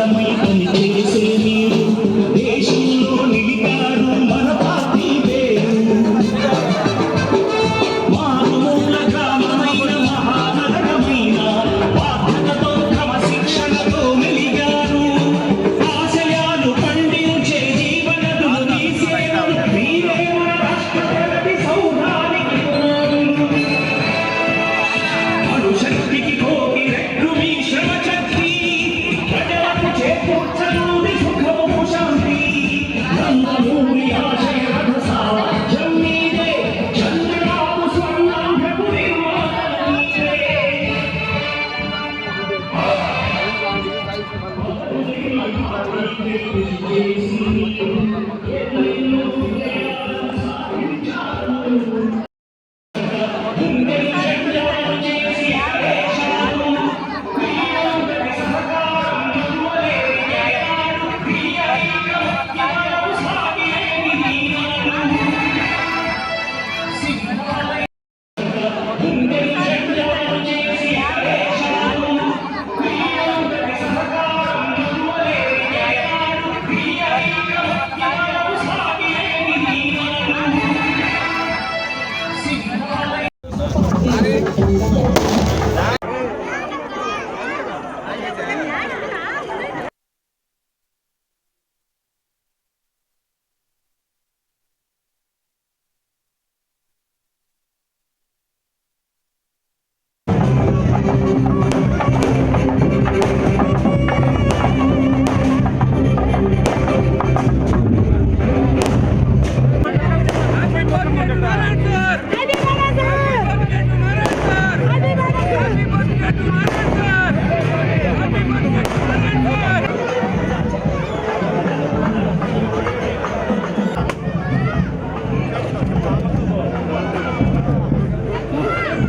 అంకితమై పనిచేసే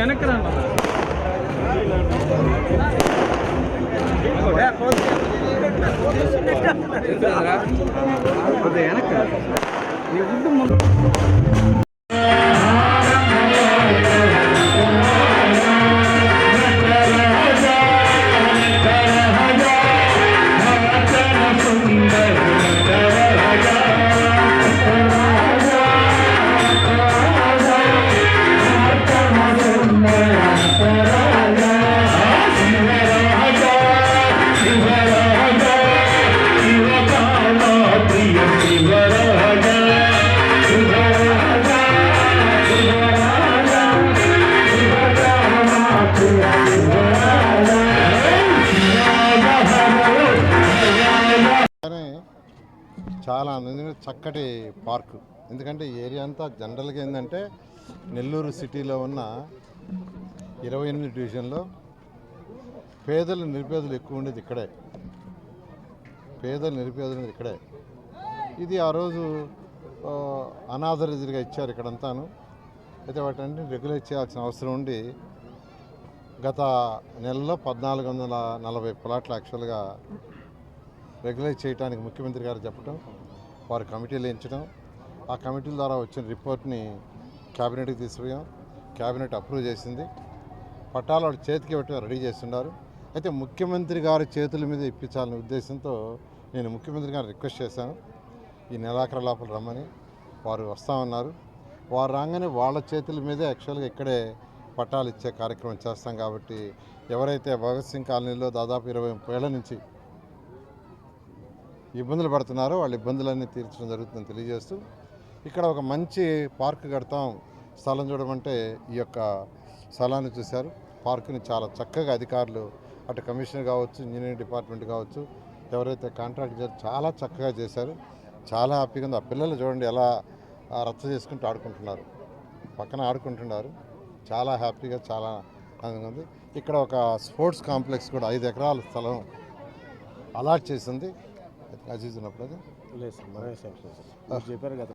వెనక్కి రా అన్న. కొద్దిగా వెనక్కి రా. నీ ముందు కానీ చాలా అందంగా చక్కటి పార్కు. ఎందుకంటే ఏరియా అంతా జనరల్గా ఏంటంటే నెల్లూరు సిటీలో ఉన్న ఇరవై ఎనిమిది డివిజన్లో పేదలు నిరుపేదలు ఎక్కువ ఉండేది ఇక్కడే. పేదలు నిరుపేదలు ఉండేది ఇక్కడే. ఇది ఆ రోజు ఆ, ఇచ్చారు ఇక్కడంతాను. అయితే వాటిని రెగ్యులేట్ చేయాల్సిన అవసరం ఉండి గత నెలలో పద్నాలుగు వందల నలభై ప్లాట్లు యాక్చువల్గా రెగ్యులైజ్ చేయడానికి ముఖ్యమంత్రి గారు చెప్పడం వారు కమిటీలు ఎంచడం ఆ కమిటీల ద్వారా వచ్చిన రిపోర్ట్ని క్యాబినెట్కి తీసుకుపోయాం క్యాబినెట్ అప్రూవ్ చేసింది. పట్టాలు వాడు చేతికి ఇవ్వటం రెడీ చేస్తున్నారు. అయితే ముఖ్యమంత్రి గారి చేతుల మీద ఇప్పించాలనే ఉద్దేశంతో నేను ముఖ్యమంత్రి గారిని రిక్వెస్ట్ చేశాను. ఈ నెలాఖరు లోపల రమ్మని వారు వస్తామన్నారు. వారు రాగానే వాళ్ళ చేతుల మీదే యాక్చువల్గా ఇక్కడే పట్టాలు ఇచ్చే కార్యక్రమం చేస్తాం కాబట్టి ఎవరైతే భగత్ సింగ్ కాలనీలో దాదాపు ఇరవై ఏళ్ళ ఏళ్ళ నుంచి ఇబ్బందులు పడుతున్నారో. వాళ్ళ ఇబ్బందులన్నీ తీర్చడం జరుగుతుందని తెలియజేస్తూ ఇక్కడ ఒక మంచి పార్క్ కడతాం స్థలం చూడమంటే ఈ యొక్క స్థలాన్ని చూశారు. పార్కుని చాలా చక్కగా అధికారులు అటు కమిషనర్ కావచ్చు ఇంజనీరింగ్ డిపార్ట్మెంట్ కావచ్చు ఎవరైతే కాంట్రాక్ట్ చాలా చక్కగా చేశారు. చాలా హ్యాపీగా ఉంది. ఆ పిల్లలు చూడండి ఎలా రచ్చ చేసుకుంటూ ఆడుకుంటున్నారు. పక్కన ఆడుకుంటున్నారు. చాలా హ్యాపీగా చాలా ఆనందంగా ఉంది. ఇక్కడ ఒక స్పోర్ట్స్ కాంప్లెక్స్ కూడా ఐదు ఎకరాల స్థలం అలాట్ చేసింది. అజీజ్ ఉన్నప్పుడు లేదు సార్ సార్. చెప్పారు కదా.